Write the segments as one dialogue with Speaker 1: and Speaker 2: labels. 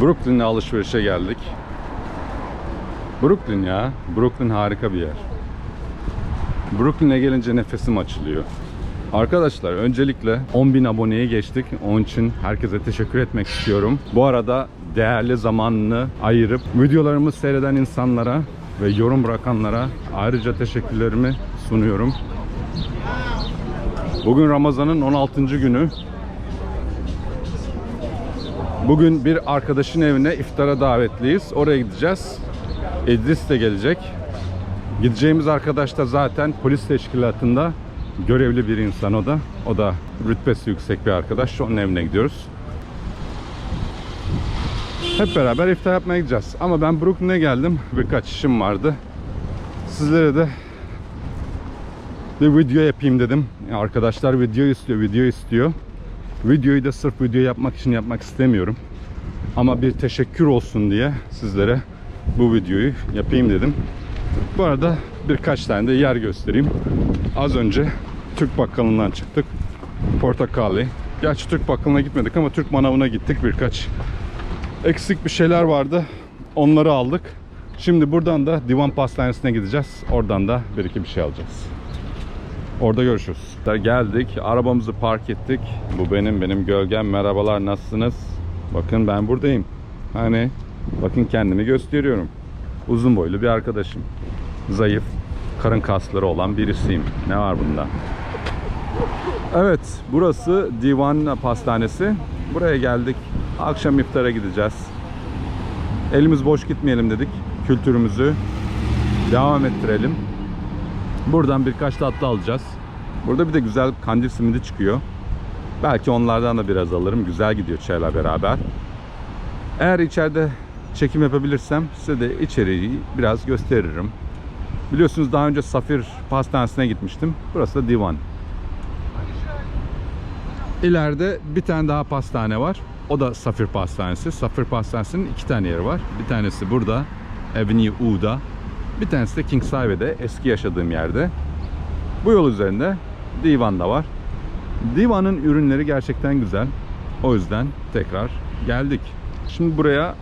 Speaker 1: Brooklyn'e alışverişe geldik. Brooklyn ya. Brooklyn harika bir yer. Brooklyn'e gelince nefesim açılıyor. Arkadaşlar öncelikle 10.000 aboneye geçtik. Onun için herkese teşekkür etmek istiyorum. Bu arada değerli zamanını ayırıp videolarımı seyreden insanlara ve yorum bırakanlara ayrıca teşekkürlerimi sunuyorum. Bugün Ramazan'ın 16. günü. Bugün bir arkadaşın evine iftara davetliyiz. Oraya gideceğiz. İdris de gelecek. Gideceğimiz arkadaş da zaten polis teşkilatında görevli bir insan o da. O da rütbesi yüksek bir arkadaş. Onun evine gidiyoruz. Hep beraber iftar yapmaya gideceğiz. Ama ben Brooklyn'e geldim. Birkaç işim vardı. Sizlere de bir video yapayım dedim. Arkadaşlar video istiyor, video istiyor. Videoyu da sırf video yapmak için yapmak istemiyorum. Ama bir teşekkür olsun diye sizlere bu videoyu yapayım dedim. Bu arada birkaç tane de yer göstereyim. Az önce Türk bakkalından çıktık. Portakali. Gerçi Türk bakkalına gitmedik ama Türk manavına gittik. Birkaç eksik bir şeyler vardı. Onları aldık. Şimdi buradan da Divan Pastanesi'ne gideceğiz. Oradan da bir iki bir şey alacağız. Orada görüşürüz. Geldik. Arabamızı park ettik. Bu benim benim gölgem. Merhabalar nasılsınız? Bakın ben buradayım. Hani bakın kendimi gösteriyorum. Uzun boylu bir arkadaşım. Zayıf, karın kasları olan birisiyim. Ne var bunda? Evet, burası Divan Pastanesi. Buraya geldik. Akşam iftara gideceğiz. Elimiz boş gitmeyelim dedik. Kültürümüzü devam ettirelim. Buradan birkaç tatlı alacağız. Burada bir de güzel kandil simidi çıkıyor. Belki onlardan da biraz alırım. Güzel gidiyor çayla beraber. Eğer içeride çekim yapabilirsem size de içeriği biraz gösteririm. Biliyorsunuz daha önce Safir Pastanesi'ne gitmiştim. Burası da Divan. İleride bir tane daha pastane var. O da Safir Pastanesi. Safir Pastanesi'nin iki tane yeri var. Bir tanesi burada. Avenue U'da. Bir tanesi de Kings Highway'de. Eski yaşadığım yerde. Bu yol üzerinde Divan da var. Divan'ın ürünleri gerçekten güzel. O yüzden tekrar geldik. Şimdi buraya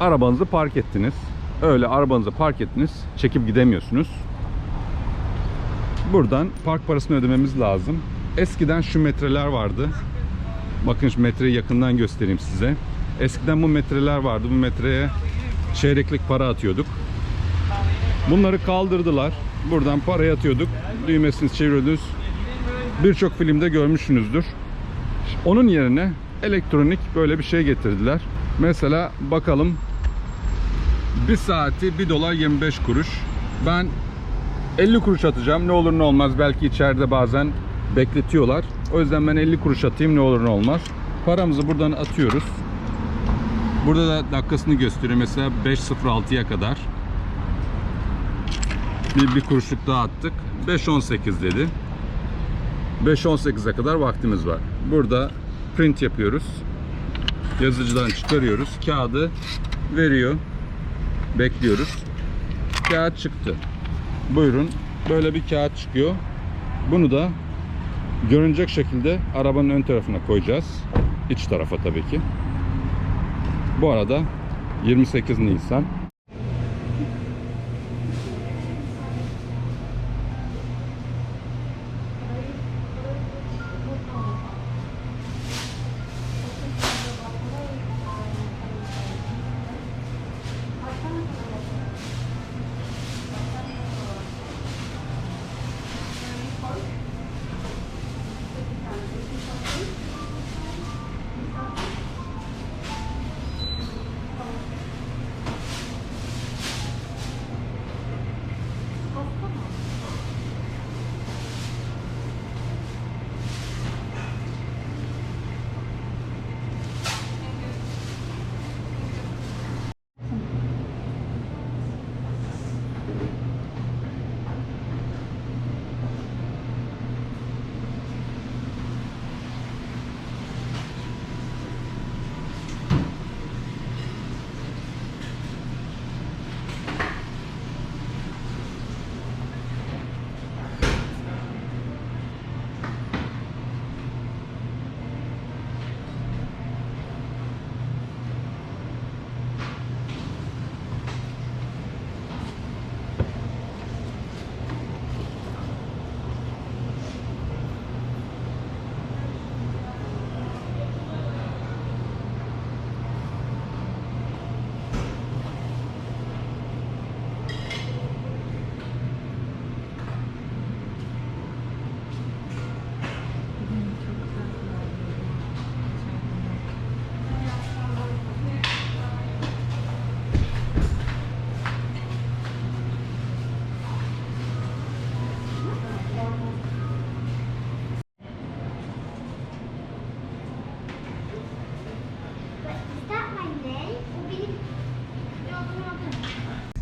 Speaker 1: arabanızı park ettiniz. Öyle arabanızı park ettiniz. Çekip gidemiyorsunuz. Buradan park parasını ödememiz lazım. Eskiden şu metreler vardı. Bakın şu metreyi yakından göstereyim size. Eskiden bu metreler vardı. Bu metreye çeyreklik para atıyorduk. Bunları kaldırdılar. Buradan parayı atıyorduk. Düğmesini çeviriyordunuz. Birçok filmde görmüşsünüzdür. Onun yerine elektronik böyle bir şey getirdiler. Mesela bakalım. Bir saati 1 dolar 25 kuruş. Ben 50 kuruş atacağım. Ne olur ne olmaz. Belki içeride bazen bekletiyorlar. O yüzden ben 50 kuruş atayım ne olur ne olmaz. Paramızı buradan atıyoruz. Burada da dakikasını gösteriyor. Mesela 5.06'ya kadar. Bir, bir kuruşluk daha attık. 5.18 dedi. 5.18'e kadar vaktimiz var. Burada print yapıyoruz. Yazıcıdan çıkarıyoruz. Kağıdı veriyor. Bekliyoruz. Kağıt çıktı. Buyurun. Böyle bir kağıt çıkıyor. Bunu da görünecek şekilde arabanın ön tarafına koyacağız. İç tarafa tabii ki. Bu arada 28 Nisan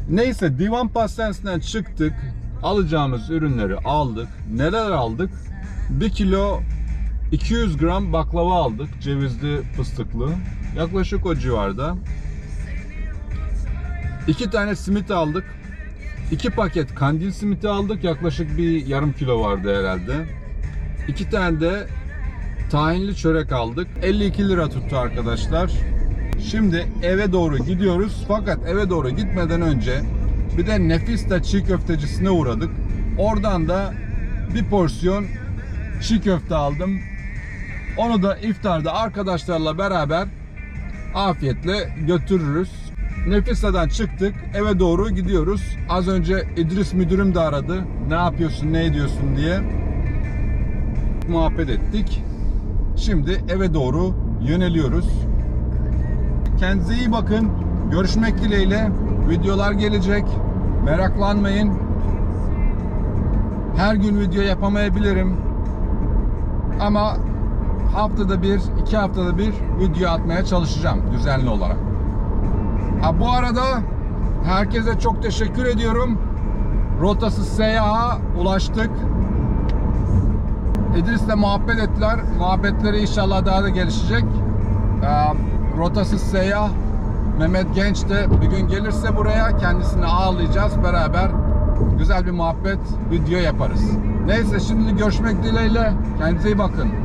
Speaker 1: Neyse divan pastanesinden çıktık. Alacağımız ürünleri aldık. Neler aldık? 1 kilo 200 gram baklava aldık. Cevizli fıstıklı. Yaklaşık o civarda. 2 tane simit aldık. 2 paket kandil simiti aldık. Yaklaşık bir yarım kilo vardı herhalde. 2 tane de tahinli çörek aldık. 52 lira tuttu arkadaşlar. Şimdi eve doğru gidiyoruz. Fakat eve doğru gitmeden önce bir de Nefista çiğ köftecisine uğradık. Oradan da bir porsiyon çiğ köfte aldım. Onu da iftarda arkadaşlarla beraber afiyetle götürürüz. Nefisa'dan çıktık. Eve doğru gidiyoruz. Az önce İdris müdürüm de aradı. Ne yapıyorsun, ne ediyorsun diye. Muhabbet ettik. Şimdi eve doğru yöneliyoruz. Kendinize iyi bakın. Görüşmek dileğiyle. Videolar gelecek. Meraklanmayın. Her gün video yapamayabilirim. Ama haftada bir, iki haftada bir video atmaya çalışacağım düzenli olarak. Ha, bu arada herkese çok teşekkür ediyorum. Rotası Seyaha ulaştık. İdris'le muhabbet ettiler. Muhabbetleri inşallah daha da gelişecek. Ee, rotasız seyyah Mehmet Genç de bir gün gelirse buraya kendisini ağırlayacağız beraber güzel bir muhabbet video yaparız. Neyse şimdi görüşmek dileğiyle kendinize iyi bakın.